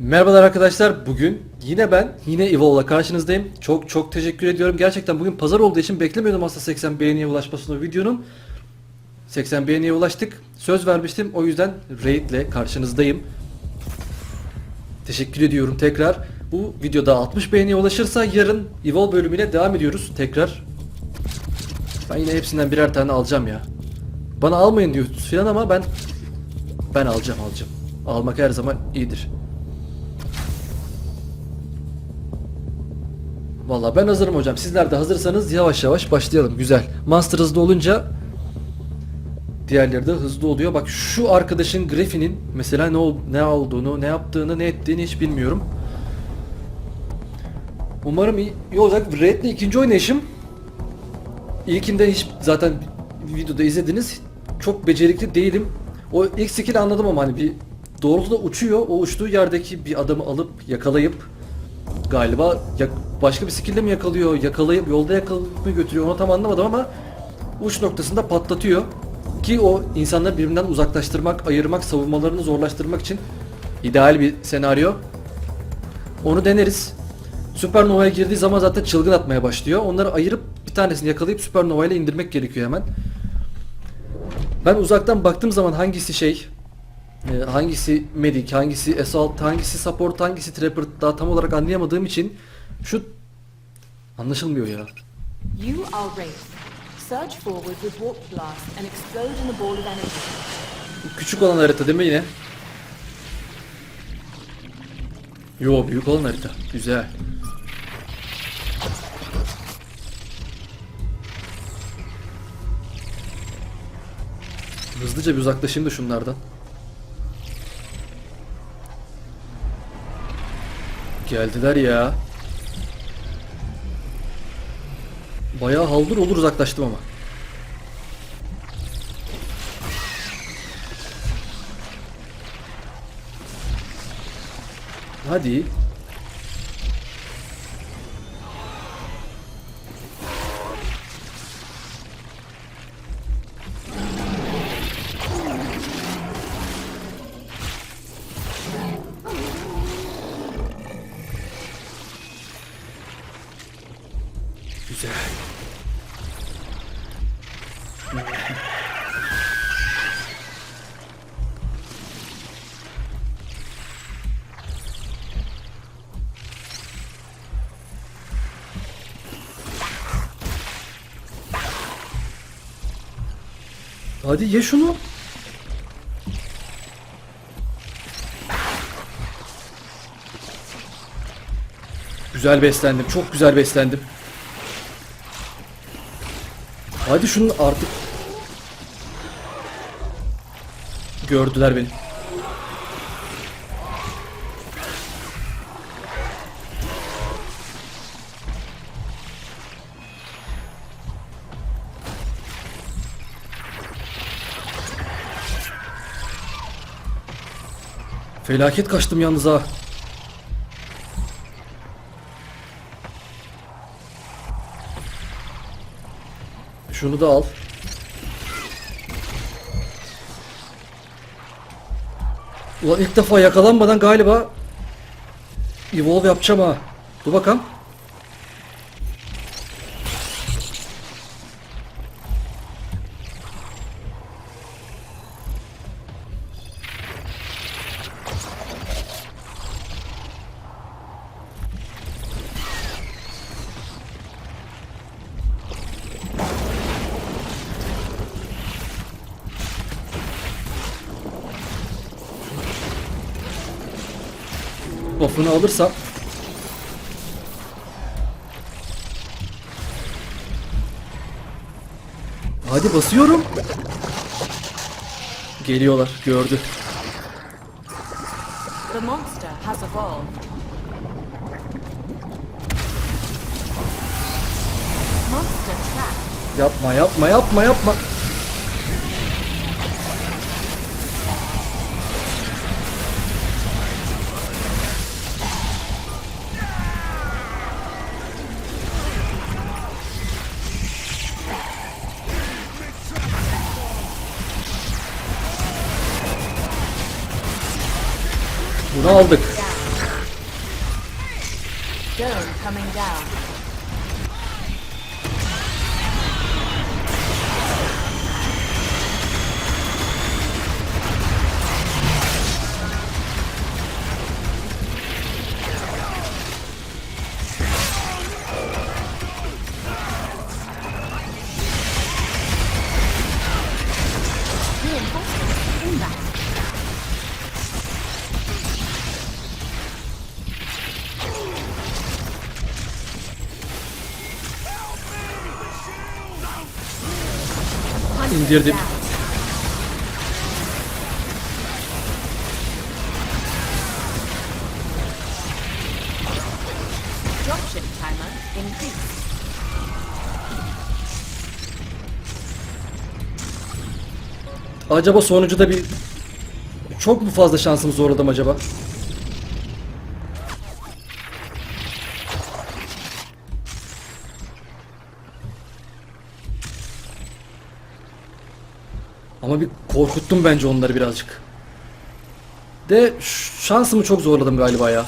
Merhabalar arkadaşlar. Bugün yine ben, yine Evolve'la karşınızdayım. Çok çok teşekkür ediyorum. Gerçekten bugün pazar olduğu için beklemiyordum aslında 80 beğeniye ulaşmasını videonun. 80 beğeniye ulaştık. Söz vermiştim. O yüzden Raid ile karşınızdayım. Teşekkür ediyorum tekrar. Bu videoda 60 beğeniye ulaşırsa yarın Evolve bölümüne devam ediyoruz. Tekrar. Ben yine hepsinden birer tane alacağım ya. Bana almayın diyorsunuz filan ama ben ben alacağım alacağım. Almak her zaman iyidir. Valla ben hazırım hocam. Sizler de hazırsanız yavaş yavaş başlayalım. Güzel. Monster hızlı olunca diğerleri de hızlı oluyor. Bak şu arkadaşın Griffin'in mesela ne ol ne olduğunu, ne yaptığını, ne ettiğini hiç bilmiyorum. Umarım iyi, iyi olacak. Red'le ikinci oynayışım. İlkinde hiç zaten videoda izlediniz. Çok becerikli değilim. O ilk skill'i anladım ama hani bir doğrultuda uçuyor. O uçtuğu yerdeki bir adamı alıp yakalayıp galiba yak- başka bir skill'le mi yakalıyor, yakalayıp yolda yakalayıp mı götürüyor onu tam anlamadım ama uç noktasında patlatıyor. Ki o insanları birbirinden uzaklaştırmak, ayırmak, savunmalarını zorlaştırmak için ideal bir senaryo. Onu deneriz. Süpernova'ya girdiği zaman zaten çılgın atmaya başlıyor. Onları ayırıp bir tanesini yakalayıp Süpernova ile indirmek gerekiyor hemen. Ben uzaktan baktığım zaman hangisi şey, e, hangisi medic, hangisi assault, hangisi support, hangisi trapper daha tam olarak anlayamadığım için şu anlaşılmıyor ya. You are Wraith. Surge forward with Warp Blast and explode in a ball of energy. Küçük olan harita değil mi yine? Yo büyük olan harita. Güzel. Hızlıca bir uzaklaşayım da şunlardan. Geldiler ya. Bayağı haldır olur uzaklaştım ama. Hadi. Hadi ye şunu. Güzel beslendim. Çok güzel beslendim. Hadi şunu artık. Gördüler beni. Felaket kaçtım yalnız ha. Şunu da al. Ulan ilk defa yakalanmadan galiba Evolve yapacağım ha. Dur bakalım. Buff'ını alırsam Hadi basıyorum. Geliyorlar, gördü. The monster has evolved. Monster trap. Yapma, yapma, yapma, yapma. with all the... Dome coming down. İndirdim. Acaba sonuncuda bir çok mu fazla şansımı zorladım acaba? Ama bir korkuttum bence onları birazcık. De şansımı çok zorladım galiba ya.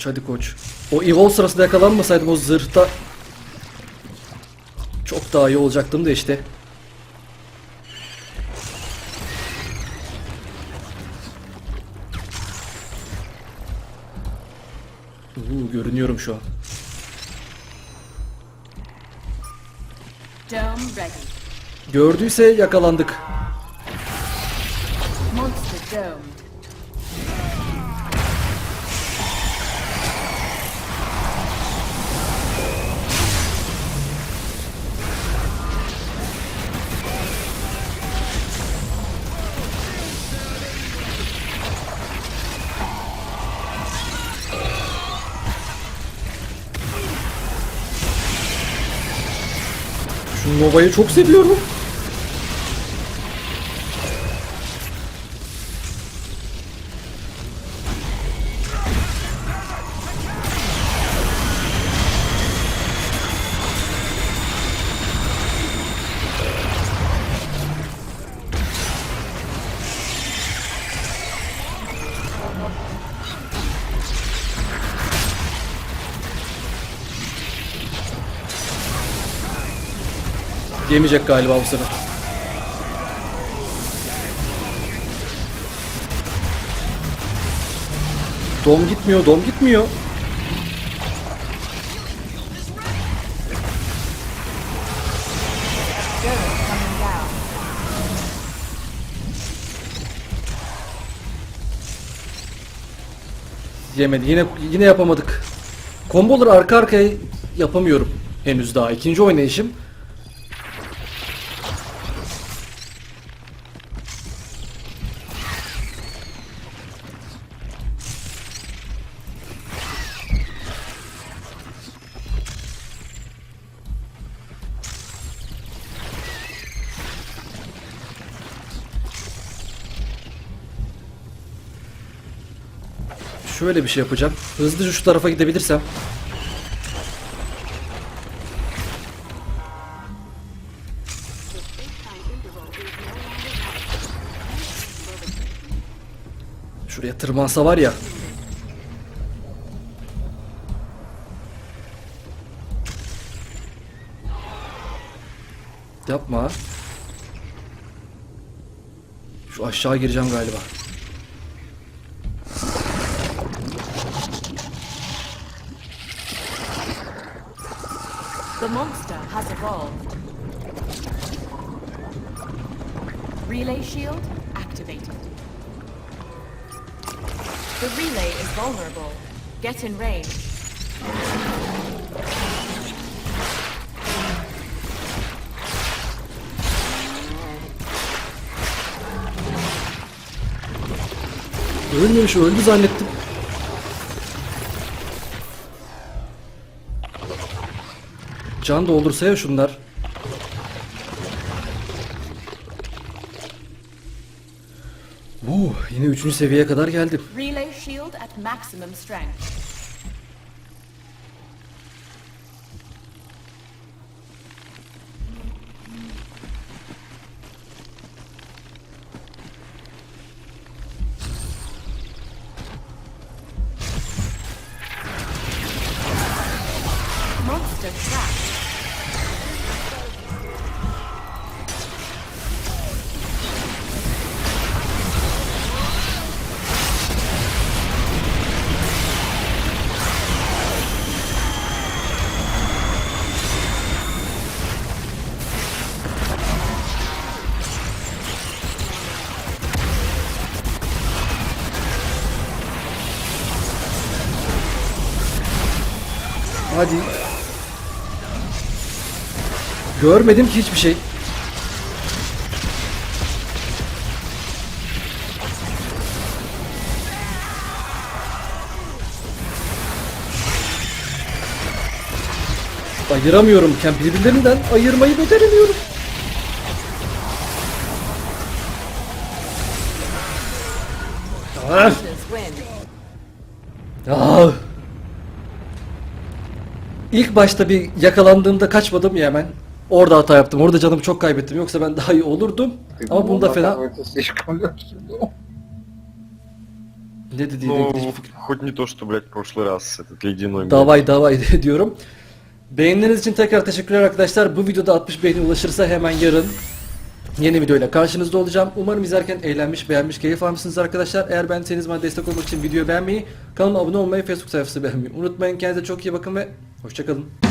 Koç hadi koç. O Evolve sırasında yakalanmasaydım o zırhta çok daha iyi olacaktım da işte. Uuu görünüyorum şu an. Dome. Gördüyse yakalandık. Monster domed. Nova'yı çok seviyorum. Yemeyecek galiba bu sefer. Dom gitmiyor, dom gitmiyor. Yemedi. Yine yine yapamadık. Komboları arka arkaya yapamıyorum henüz daha. İkinci oynayışım. Şöyle bir şey yapacağım. Hızlıca şu tarafa gidebilirsem. Şuraya tırmansa var ya. Yapma. Şu aşağı gireceğim galiba. Evolved. Relay shield activated. The relay is vulnerable. Get in range. Ölmemiş öldü zannettim. Can doldursa ya şunlar. Uh, yine 3. seviyeye kadar geldim. Relay shield at maximum strength. Hadi. Görmedim ki hiçbir şey. Ayıramıyorum. Birbirlerinden ayırmayı beceremiyorum. Ah! Ah! İlk başta bir yakalandığımda kaçmadım ya hemen. Orada hata yaptım. Orada canımı çok kaybettim. Yoksa ben daha iyi olurdum. Ama bunda fena... Это слишком легкий. Ne dediğini Ну, hiçbir fikrim- хоть не то, что, блядь, в прошлый раз этот ледяной меч. Davay davay diyorum. Beğendiğiniz için tekrar teşekkürler arkadaşlar. Bu videoda 60 beğeni ulaşırsa hemen yarın yeni videoyla karşınızda olacağım. Umarım izlerken eğlenmiş, beğenmiş, keyif almışsınız arkadaşlar. Eğer beğendiyseniz bana destek olmak için videoyu beğenmeyi, kanalıma abone olmayı, Facebook sayfası beğenmeyi unutmayın. Kendinize çok iyi bakın ve hoşçakalın.